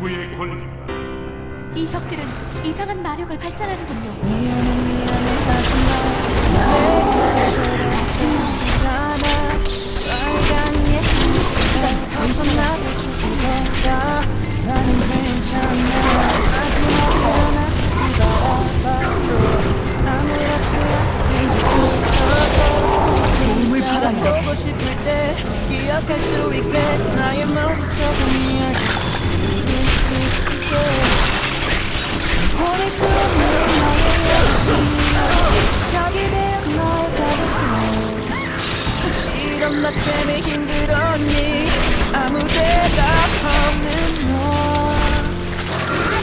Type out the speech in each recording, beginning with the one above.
누구의 권리가 이 적들은 이상한 마력을 발산하는군요. 미안해 미안해 나 때문에 힘들었니? 아무 대답 없는 너.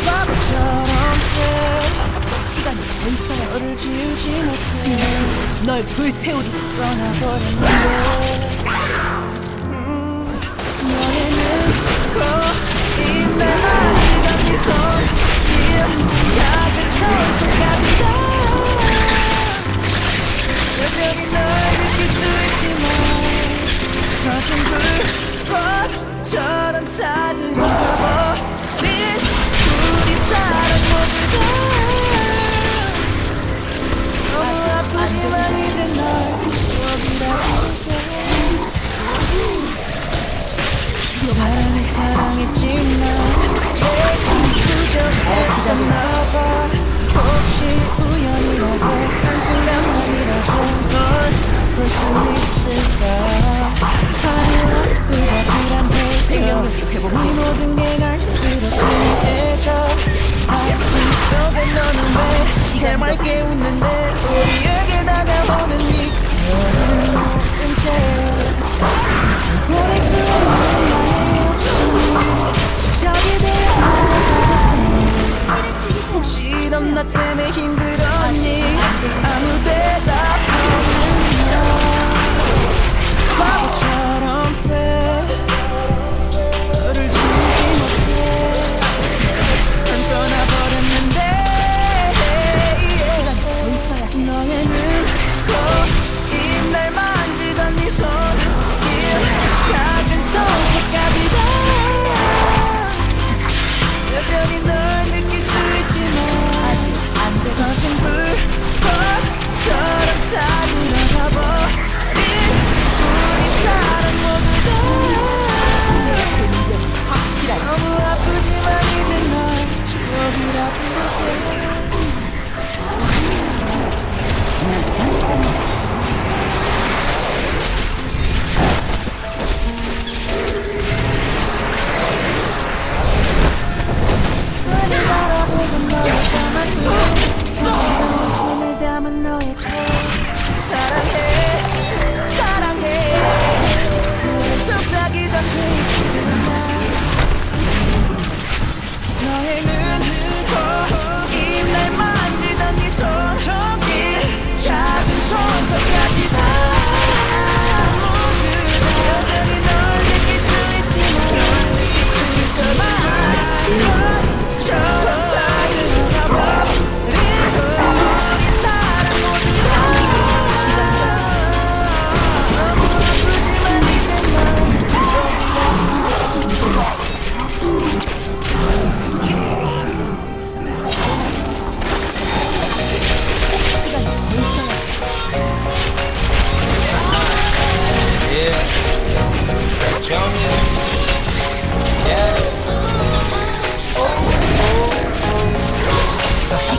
바보처럼 시간이 더 있어야 너를 지우지 못해. 진심 널 불태우리. 떠나버렸는데. 음, 너에는 거인 날 만지던 네손 거친 불꽃처럼 차들어버린 우리 사랑 모두 다 너무 아프지만 이제 널 추억이라고 해 사랑을 사랑했지만 내가 부족했었나봐 혹시 우연이라고 한순간만이라도 널볼수 있을까 생명력이 회복. 이 모든 게 날스럽게 해져 아침 속에 너는 맑게 웃는데 우리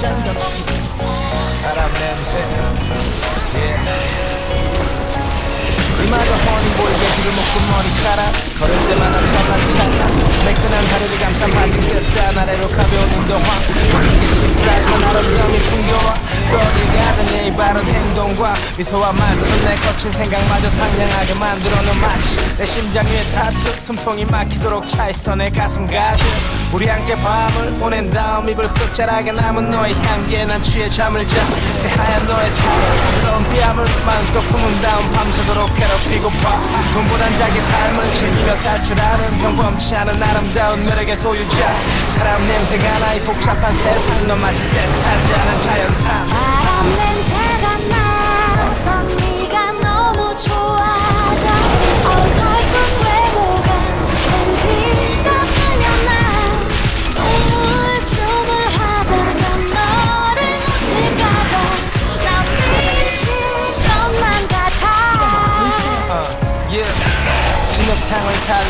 사람 냄새. 이마저 보이게 지금 묶은 머리카락. 걸을 때마다 찰랑찰랑 매끈한 다리를 감싼 바지 끝단 아 미소와 말투 내 거친 생각마저 상냥하게 만들어놓은 마치 내 심장 위에 타투 숨통이 막히도록 차있어 내 가슴 가득. 우리 함께 밤을 보낸 다음 이불 끝자락에 남은 너의 향기에 난 취해 잠을 자. 새하얀 너의 사랑 그런 뺨을 마음껏 품은 다음 밤새도록 괴롭히고파 돈보단 자기 삶을 즐기며 살 줄 아는 평범치 않은 아름다운 매력의 소유자. 사람 냄새가 나이 복잡한 세상 넌 마치 때타지 않은 자연산. 사람 냄새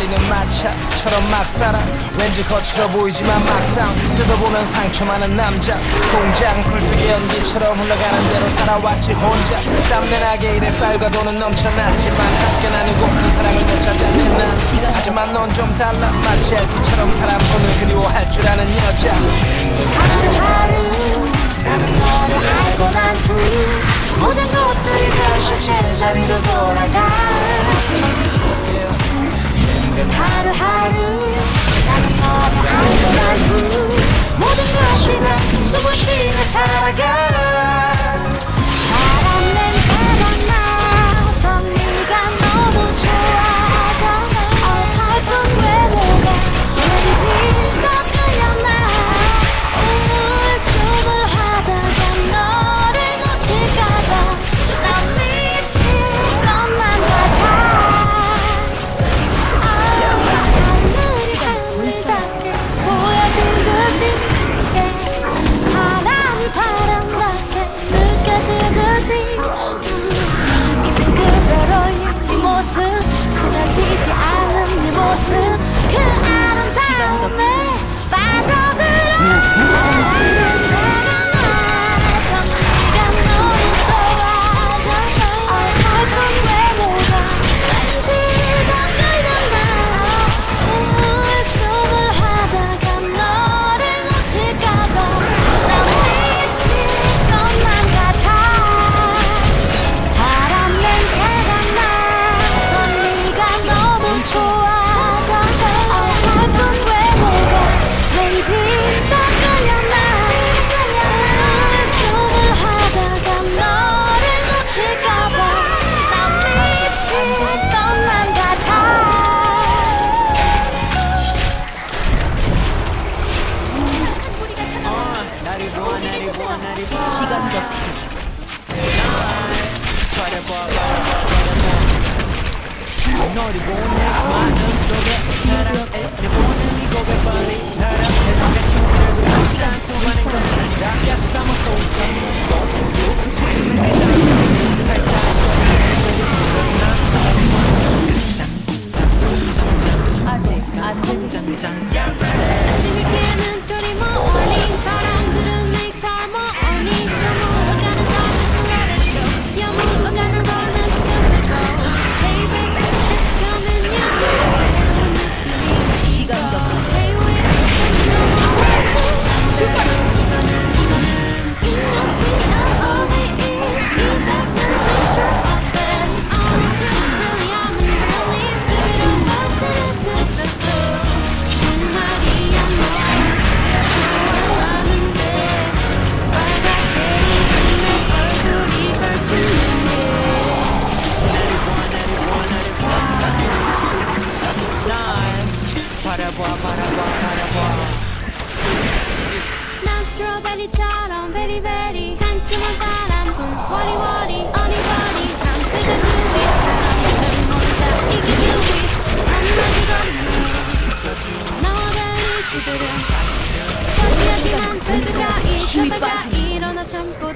달리는 마차처럼 막 살아. 왠지 거칠어 보이지만 막상 뜯어보면 상처 많은 남자. 공장 굴뚝의 연기처럼 흘러가는 대로 살아왔지 혼자. 땀내 나게 일에 쌀과 돈은 넘쳐났지만 함께 나누고 그 사랑을 못 찾았지 난 하지만 넌 좀 달라. 마치 알기처럼 사람 손을 그리워할 줄 아는 여자. 하루하루 나는 너를 알고 난 후 모든 것들이 다시 제자리로 돌아가 하루하루 나는 너를 알고 난후 모든 것이 다 숨을 쉬며 살아가 너를 보내만 속에 사랑해 내 보는 이 고백만이 나랑 내 친구를 그리고 시간 수많은 것을 작게 삼아서 웃자 너무 지금 내 장점 발사한 거를 난 아직 안 되게 장장 shampoo.